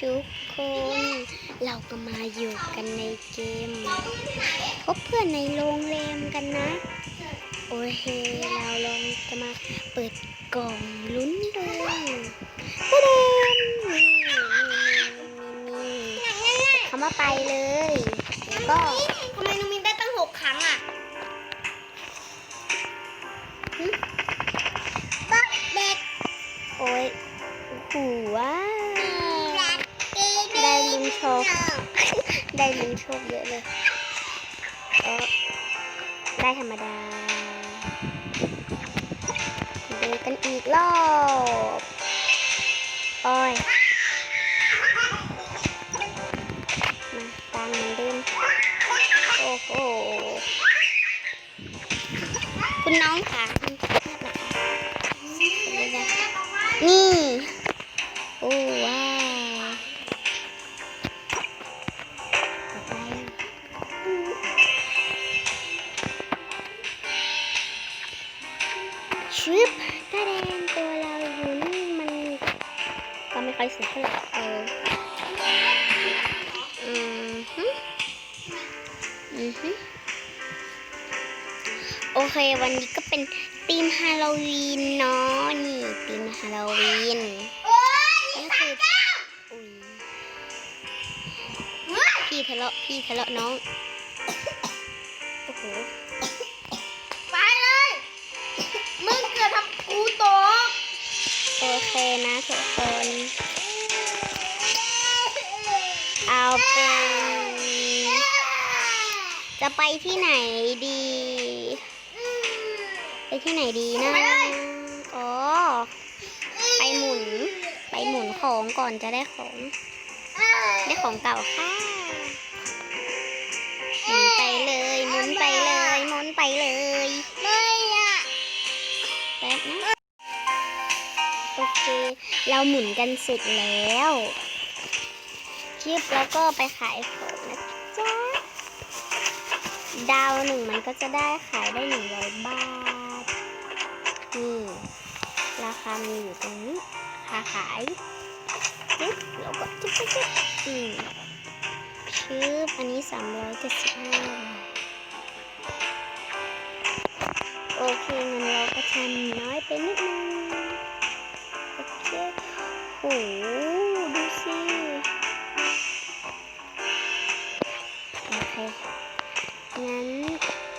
ทุกคน เราก็มาอยู่กันในเกม พบเพื่อนในโรงแรมกันนะ โอเค เราลองจะมาเปิดกล่องลุ้นดวงตะเดมนี่นี่นี่นี่นี่คำว่าไปเลยแล้วก็ ค ได้ลุ้นโชคเยอะเลยเออได้ธรรมดา ดูกันอีกรอบโอ้ย มาตามเหมือนเดิมโอ้โห คุณน้องค่ะ โอเค วันนี้ก็เป็นธีมฮาโลวีนเนาะนี่ธีมฮาโลวีนโอ้ยนี่คืออุ้ยพี่ทะเลาะพี่ทะเลาะน้องโอ้โหไปเลย มึงเกิดทำกูตกโอเคนะทุกคนเอาเป็นจะไปที่ไหนดีไป ที่ไหนดีนะ อ๋อ ไปหมุน ไปหมุนของก่อนจะได้ของ ได้ของเก่าค่ะ หมุนไปเลยหมุนไปเลยหมุนไปเลยไม่อะแป๊บนะโอเค เราหมุนกันเสร็จแล้วชิปแล้วก็ไปขายของนะจ๊ะ ดาวหนึ่งมันก็จะได้ขายได้หนึ่งร้อยบาท ราคามันอยู่ตรงนี้ราคาขายจิ๊บแล้วก็จิ๊บจิ๊บจิ๊บอืมชืบอันนี้สามร้อยเจ็ดสิบห้าโอเคเงินเราก็ทำน้อยไปนิดนึงโอเคโหดูสิโอเคงั้น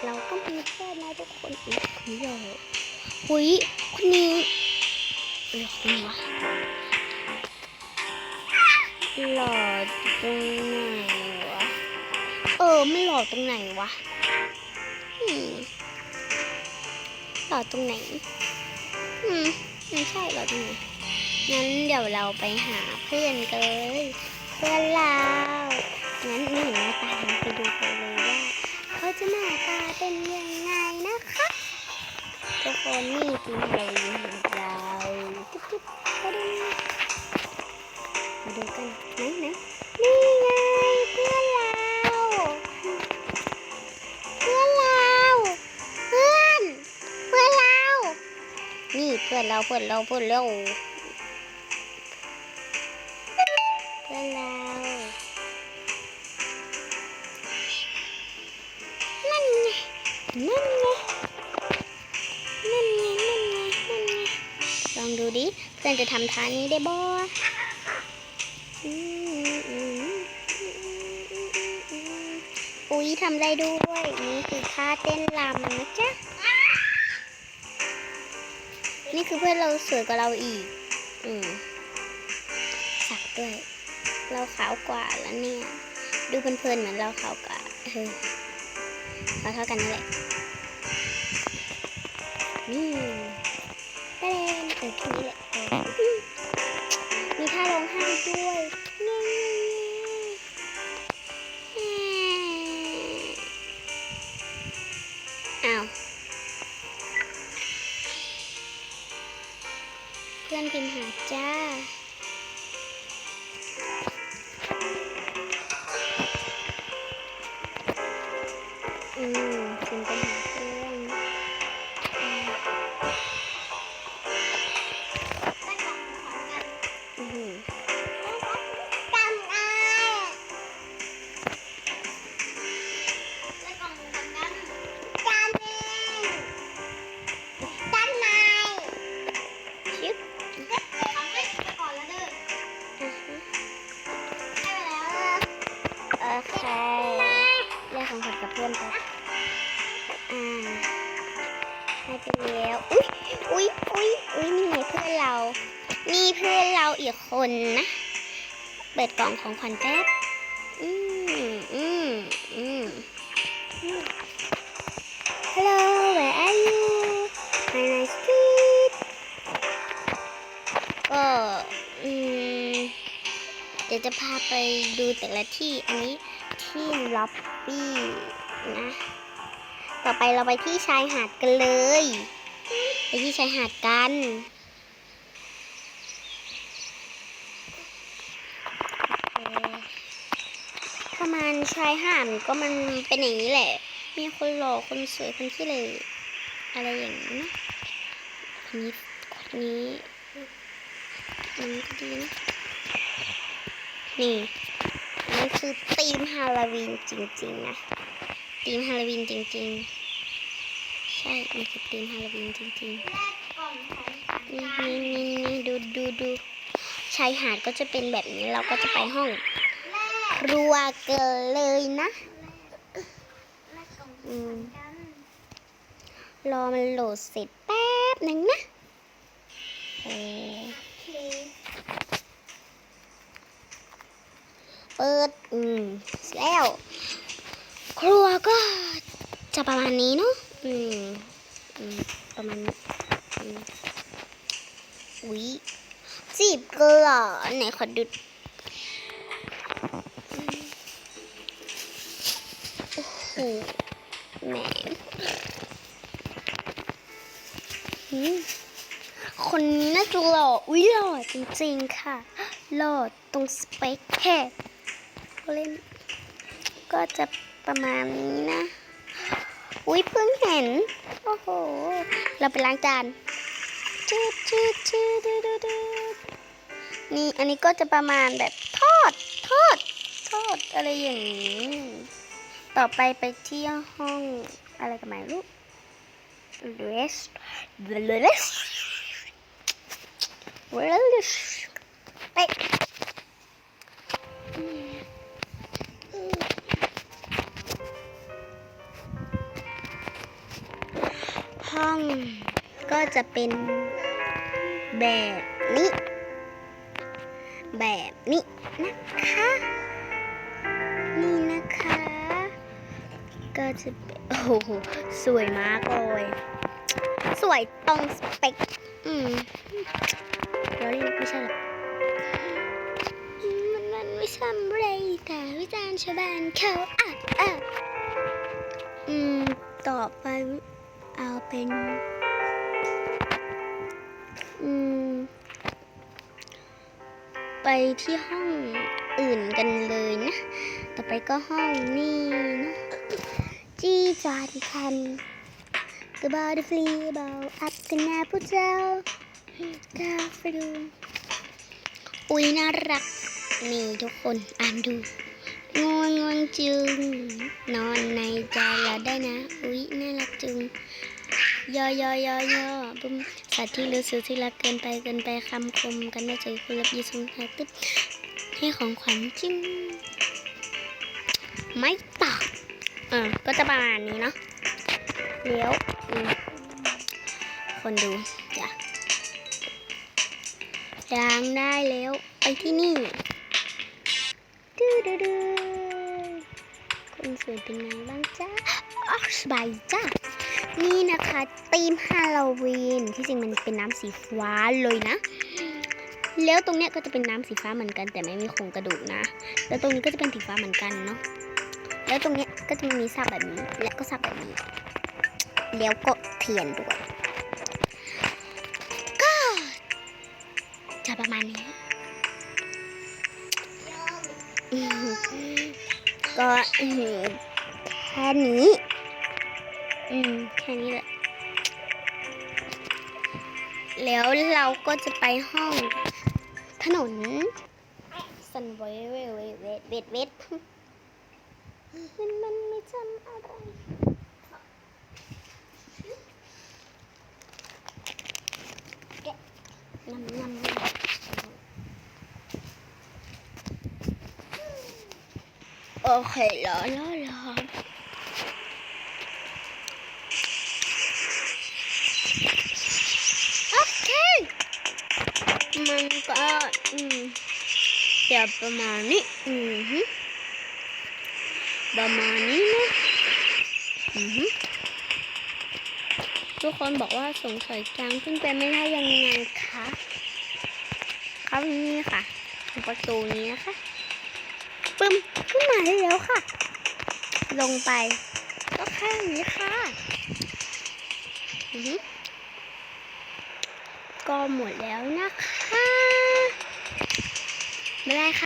เราก็มีเพื่อนนะทุกคนอีกคนเดียวหุยคนนี้ จังวะหล่อตรงไหนวะ เออไม่หล่อตรงไหนวะหล่อตรงไหน อืมไม่ใช่หล่อตรงไหนงั้นเดี๋ยวเราไปหาเพื่อนกันเลยเพื่อนเรางั้นหนี่มาตามไปดูกันเลยว่าเขาจะหน้าตาเป็นยังไงนะคะทุกคนนี่คือเราอยู่ของเรา เราเพื่อนเราเพื่อนเราเพื่อนเรานั่นไงนั่นไงนั่นไงนั่นไงนั่นไงลองดูดิเพื่อนจะทำท่านี้ได้บ่อืมอืมอืมอืมอืมอุ๊ยทำได้ด้วยนี่คือท่าเต้นรำนะจ๊ะ นี่คือเพื่อนเราสวยกว่าเราอีก อืมสักด้วย เราขาวกว่าแล้วเนี่ย ดูเพลินๆเหมือนเราขาวกว่าเออเราเท่ากันนั่นแหละนี่ อืมพิ เปิดกล่องของขวัญแป๊บ อืมอืมอืม Hello where are you My nice sweet ก็อืมเดี๋ยวจะพาไปดูแต่ละที่ อันนี้ที่ล็อบบี้นะ ต่อไปเราไปที่ชายหาดกันเลย ไปที่ชายหาดกันโอเคประมาณ ชายหาดก็มันเป็นอย่างนี้แหละ มีคนหล่อคนสวยคนที่เลยอะไรอย่างนี้นะคนนี้คนนี้มันก็ดีนะนี่มันคือธีมฮาโลวีนจริงๆนะธีมฮาโลวีนจริง ๆ ใช่มันคือธีมฮาโลวีนจริงๆนี่นี่นี่ดูดูดูชายหาดก็จะเป็นแบบนี้เราก็จะไปห้อง รัวเกินเลยนะรอมันโหลดเสร็จแป๊บหนึ่งนะเออโอเคเปิด อืมแล้ว ครัวก็จะประมาณนี้เนาะอืมอืม ประมาณนี้อืมอุ๊ยจีบเกลือไหนขอดูอืม โอ้โหแมอืมคนนี้น่าจะหล่อ อุ้ยหล่อจริงๆค่ะ หล่อตรงสเปคแค่เล่น ก็จะประมาณนี้นะ อุ้ยเพิ่งเห็น โอ้โห เราไปล้างจานจืดจืดจืดดืดดืดดืดนี่ อันนี้ก็จะประมาณแบบทอด ทอด ทอด อะไรอย่างนี้ ต่อไปไปที่ห้องอะไรกันไหมลูก rest rest rest ไปห้องก็จะเป็นแบบนี้ แบบนี้นะคะ นี่นะคะ ก็จะโอ้โหสวยมากเลยสวยตรงสเปคอืมเราเรียกไม่ใช่หรอกมันมันไม่สำเร็จแต่วิจารณ์ชาวบ้านเขาอะอะอืมต่อไปเอาเป็นอืมไปที่ห้องอื่นกันเลยนะ ต่อไปก็ห้องนี่นะ จีจานคันกระบาดฟลีเบาอัพกันนาผู้เจ้ากาฟดูอุ้ยน่ารักนี่ทุกคนอ่านดูง่วงง่วงจึง นอนในใจเราได้นะ อุ้ยน่ารักจึงยอยอยอยอบุ้มสัตว์ที่รู้สึกที่รักเกินไปเกินไปคำคมกันได้ใจคุณรับยีสงหาตึ๊บให้ของขวัญจิ้มไม่ตอบ อ่าก็จะประมาณนี้เนาะเลี้ยวคนดูจ้ะยางได้แล้วไปที่นี่ดูดูดูคนสวยเป็นไงบ้างจ้าอ๋อสบายจ้านี่นะคะธีมฮาโลวีนที่จริงมันเป็นน้ำสีฟ้าเลยนะ แล้วตรงเนี้ยก็จะเป็นน้ำสีฟ้าเหมือนกัน แต่ไม่มีโครงกระดูกนะ แล้วตรงนี้ก็จะเป็นสีฟ้าเหมือนกันเนาะแล้วตรงเนี้ย ก็จะมีสาบแบบนี้ และก็สาบแบบนี้ แล้วก็เทียนด้วย ก็จะประมาณนี้ ก็แค่นี้ อืม แค่นี้แหละ แล้วเราก็จะไปห้องถนนสันไวเวเวเวเวเว มันมันไม่ทำอะไรแำยำยำโอเครอรอรอโอเค มันก็อืมเดี๋ยวประมาณนี้ อืม ประมาณนี้นะอือฮึทุกคนบอกว่าสงสัยจังขึ้นไปไม่ได้ยังไงคะครับนี่ค่ะประตูนี้นะคะปึ้มขึ้นมาได้แล้วค่ะ ลงไป ก็แค่นี้ค่ะอือฮึก็หมดแล้วนะคะไม่ได้ค่ะ